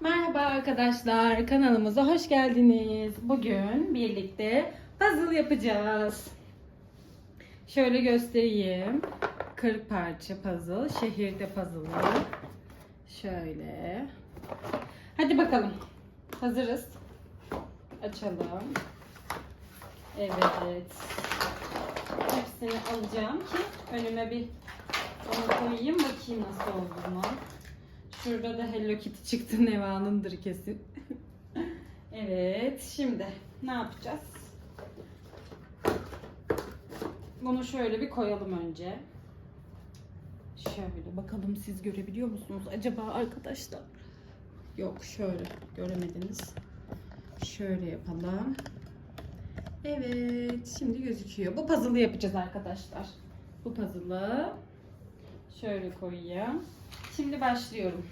Merhaba arkadaşlar, kanalımıza hoş geldiniz. Bugün birlikte puzzle yapacağız. Şöyle göstereyim. 40 parça puzzle, şehirde puzzle. Şöyle. Hadi bakalım. Hazırız. Açalım. Evet. Hepsini alacağım ki önüme bir onu koyayım bakayım nasıl olduğunu. Şurada da Hello Kitty çıktı Neva'nındır kesin. evet şimdi ne yapacağız? Bunu şöyle bir koyalım önce. Şöyle bakalım siz görebiliyor musunuz acaba arkadaşlar? Yok şöyle göremediniz. Şöyle yapalım. Evet şimdi gözüküyor. Bu puzzle'ı yapacağız arkadaşlar. Bu puzzle'ı şöyle koyayım. Şimdi başlıyorum.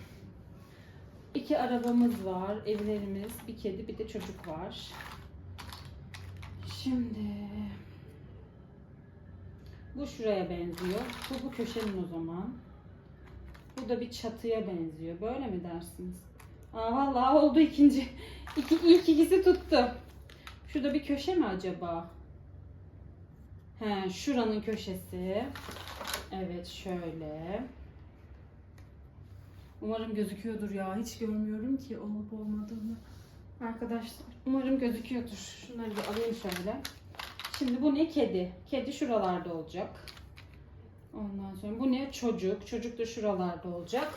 İki arabamız var, evlerimiz, bir kedi, bir de çocuk var. Şimdi bu şuraya benziyor. Bu bu köşenin o zaman. Bu da bir çatıya benziyor. Böyle mi dersiniz? Aa vallahi oldu ikinci. İki, ilk ikisi tuttu. Şurada bir köşe mi acaba? He, şuranın köşesi. Evet şöyle. Umarım gözüküyordur ya. Hiç görmüyorum ki olup olmadığını. Arkadaşlar umarım gözüküyordur. Şunları bir alayım şöyle. Şimdi bu ne? Kedi. Kedi şuralarda olacak. Ondan sonra bu ne? Çocuk. Çocuk da şuralarda olacak.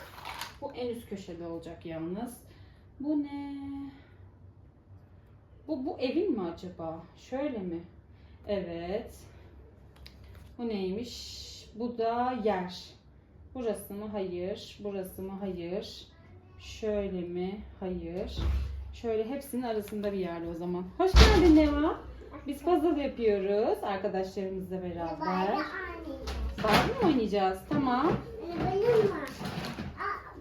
Bu en üst köşede olacak yalnız. Bu ne? Bu, bu evin mi acaba? Şöyle mi? Evet. Bu neymiş? Bu da yer. Burası mı? Hayır. Burası mı? Hayır. Şöyle mi? Hayır. Şöyle hepsinin arasında bir yerde o zaman. Hoş geldin Neva. Biz puzzle yapıyoruz arkadaşlarımızla beraber. Barbie mi oynayacağız? Tamam.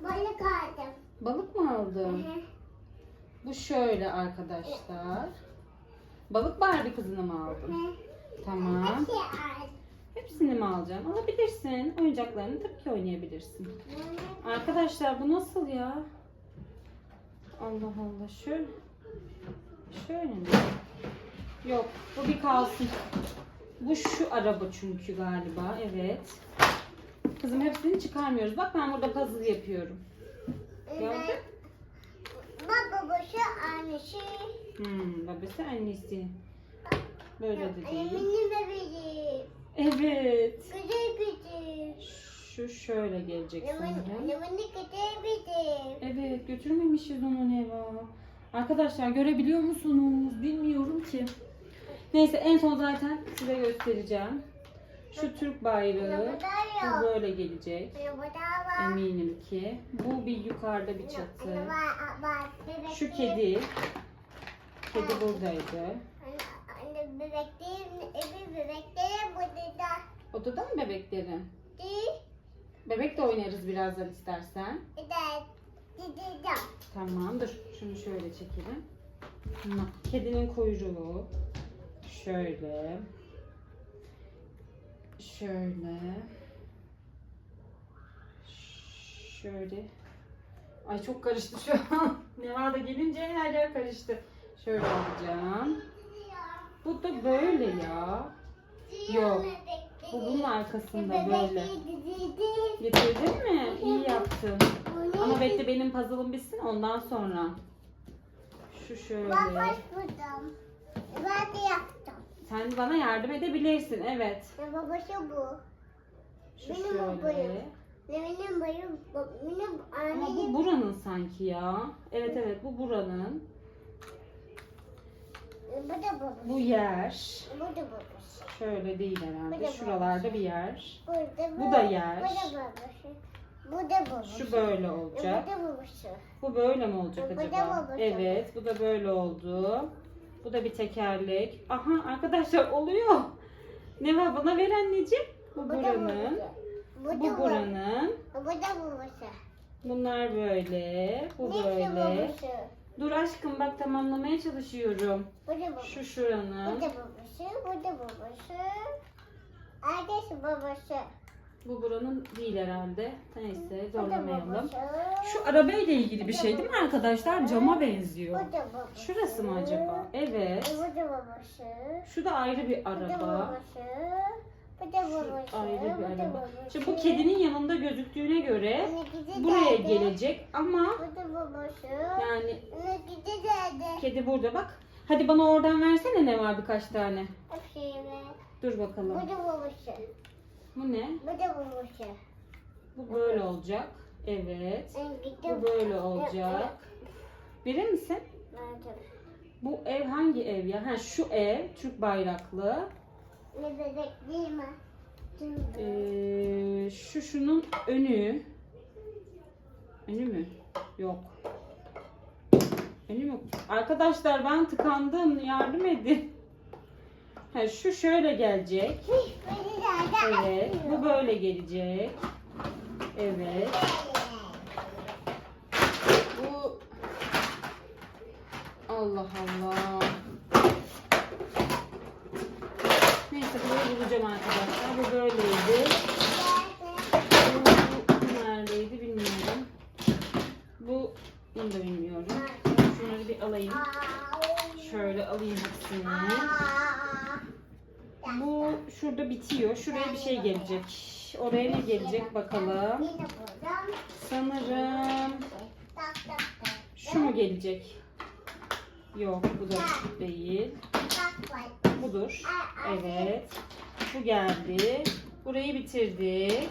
Balık aldım. Balık mı aldın? Bu şöyle arkadaşlar. Balık Barbie kızını mı aldın? Tamam. Hepsini mi alacaksın? Alabilirsin. Oyuncaklarını tabii ki oynayabilirsin. Arkadaşlar bu nasıl ya? Allah Allah. Şöyle. Şöyle mi? Yok. Bu bir kalsın. Bu şu araba çünkü galiba. Evet. Kızım hepsini çıkarmıyoruz. Bak ben burada puzzle yapıyorum. Gördün? Baba başı annesi. Hmm, babası annesi. Böyle de değil. Benim bebeğim. Evet. Güzel güzel. Şu şöyle gelecek sanırım. Limonu güzel güzel. Evet götürmemişiz onu Neva. Arkadaşlar görebiliyor musunuz? Bilmiyorum ki. Neyse en son zaten size göstereceğim. Şu Türk bayrağı bu böyle gelecek. Eminim ki. Bu bir yukarıda bir çatı. Şu kedi. Kedi buradaydı. Anne bebeklerin evi bebeklerin Odada mı bebeklerin? değil. Bebek de oynarız birazdan istersen. Evet. Gideceğim. Tamam dur. Şunu şöyle çekelim. Tamam. Kedinin kuyruğu. Şöyle. Şöyle. Şöyle. Ay çok karıştı şu an. Neva da gelince her yer karıştı. Şöyle alacağım. Bu da böyle ya. Yok. Bu bunun arkasında böyle. Getirdin mi? İyi yaptın. Ama bekle benim puzzle'ım bitsin ondan sonra. Şu şöyle. Ben başladım. Ben de yaptım. Sen bana yardım edebilirsin. Evet. Ya babası bu. Şu Benim şöyle. boyum. Benim boyum. Benim Ama bu annem. buranın sanki ya. Evet evet bu buranın. Bu da babası. Bu yer. Bu da babası. Şöyle değil Bu herhalde. da Şuralarda bir yer. Burada Bu da yer. Bu da babası. Bu da babası. Şu böyle Bu olacak. da babası. Bu böyle mi olacak Bu da acaba? babası. Evet, bu da böyle oldu. Bu da bir tekerlek. Aha arkadaşlar oluyor. Ne var bana ver anneciğim. Bu Bu da buranın. Bu da Bu buranın. Bu da babası. Bunlar böyle. Bu Neyse böyle. babası. Dur aşkım bak tamamlamaya çalışıyorum. Bu da babası. Şu şuranın. da babası. Bu da babası. Arkadaşı babası. Bu buranın değil herhalde. Neyse zorlamayalım. Şu arabayla ilgili bir şey değil mi arkadaşlar? Cama benziyor. Bu da babası. Şurası mı acaba? Evet. Bu da babası. Şu da ayrı bir Bu da araba. babası. Bu da babası. ayrı bir bu da araba. babası. Şimdi bu kedinin yanında gözüktüğüne göre gidi buraya gelecek ama Bu da babası. yani gidi kedi burada bak. Hadi bana oradan versene ne var birkaç tane. Dur Bu bakalım. da babası. Bu ne? Bu da babası. Bu böyle olacak. Evet. Gidi. Bu böyle olacak. Verir misin? Bu ev hangi ev ya? Ha şu ev Türk bayraklı. Ne bebek değil mi? Ee, şu şunun önü. Önü mü? Yok. Önü mü? Arkadaşlar ben tıkandım. Yardım edin. Ha, şu şöyle gelecek. Evet. Bu böyle gelecek. Evet. Bu Allah Allah. Neyse burayı bulacağım arkadaşlar. Bu böyleydi. Bu, neredeydi bilmiyorum. Bu bunu da bilmiyorum. Şunları bir alayım. Şöyle alayım hepsini. Bu şurada bitiyor. Şuraya bir şey gelecek. Oraya ne gelecek bakalım. Sanırım şu mu gelecek? Yok bu da değil. Budur. Evet. Bu geldi. Burayı bitirdik.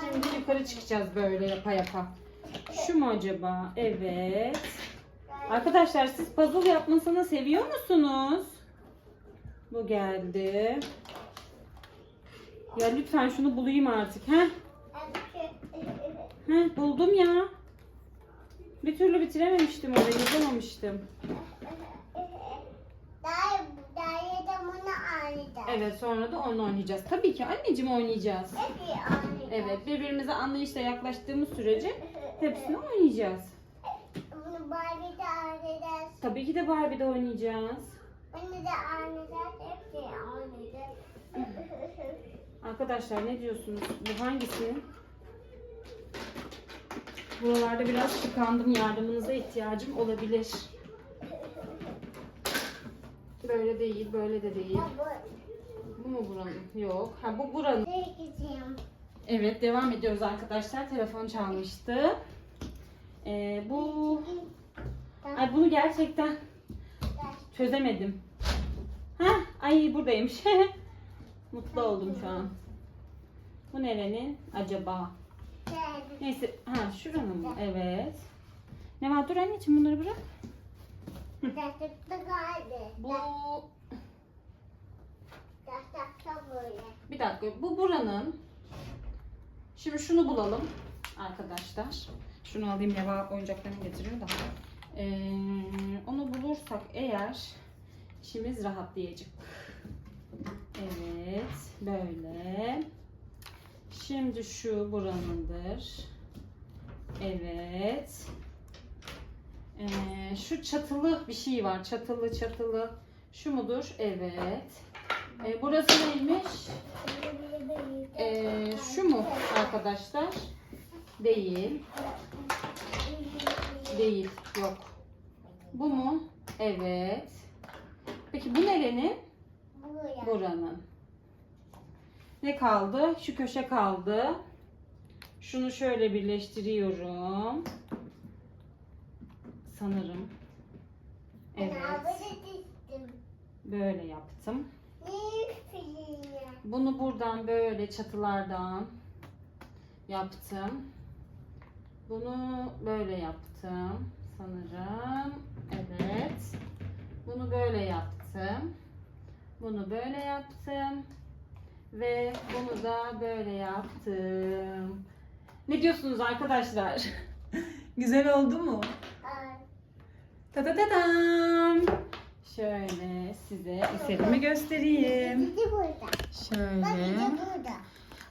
Şimdi yukarı çıkacağız böyle yapa yapa. Şu mu acaba? Evet. Arkadaşlar siz puzzle yapmasını seviyor musunuz? Bu geldi. Ya lütfen şunu bulayım artık. Heh, heh buldum ya. Bir türlü bitirememiştim orayı, yapamamıştım. Daha daha da bunu anlayacağız. Evet sonra da onu oynayacağız. Tabii ki anneciğim oynayacağız. Hepsi anlayacağız. Evet birbirimize anlayışla yaklaştığımız sürece hepsini oynayacağız. Bunu Barbie'de anlayacağız. Tabii ki de Barbie'de oynayacağız. Bunu da anlayacağız. Hepsi anlayacağız. Arkadaşlar ne diyorsunuz? Bu hangisi? Buralarda biraz tıkandım. Yardımınıza ihtiyacım olabilir. Böyle değil, böyle de değil. Bu mu buranın? Yok. Ha bu buranın. Evet devam ediyoruz arkadaşlar. Telefon çalmıştı. Ee, bu... Ay bunu gerçekten çözemedim. Ha, ay buradaymış. Mutlu oldum şu an. Bu nerenin acaba? Neyse, ha şuranın mı? Evet. Ne var? Dur anneciğim bunları bırak. Bu bir dakika. Bu buranın. Şimdi şunu bulalım arkadaşlar. Şunu alayım Neva oyuncaklarını getiriyor da. Ee, onu bulursak eğer işimiz rahatlayacak. Evet, böyle. Şimdi şu buranındır. Evet. Ee, şu çatılı bir şey var. Çatılı çatılı. Şu mudur? Evet. Ee, burası neymiş? Ee, şu mu arkadaşlar? Değil. Değil. Yok. Bu mu? Evet. Peki bu nerenin? Buranın. Ne kaldı? Şu köşe kaldı. Şunu şöyle birleştiriyorum. Sanırım. Evet. Böyle yaptım. Bunu buradan böyle çatılardan yaptım. Bunu böyle yaptım sanırım. Evet. Bunu böyle yaptım. Bunu böyle yaptım. Ve bunu da böyle yaptım. Ne diyorsunuz arkadaşlar? Güzel oldu mu? Ta ta ta tam. Şöyle size eserimi göstereyim. Şöyle.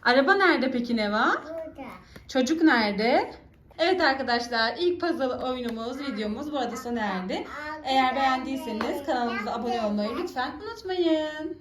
Araba nerede peki Neva? Burada. Çocuk nerede? Evet arkadaşlar ilk puzzle oyunumuz, videomuz burada sona erdi. Eğer beğendiyseniz kanalımıza abone olmayı lütfen unutmayın.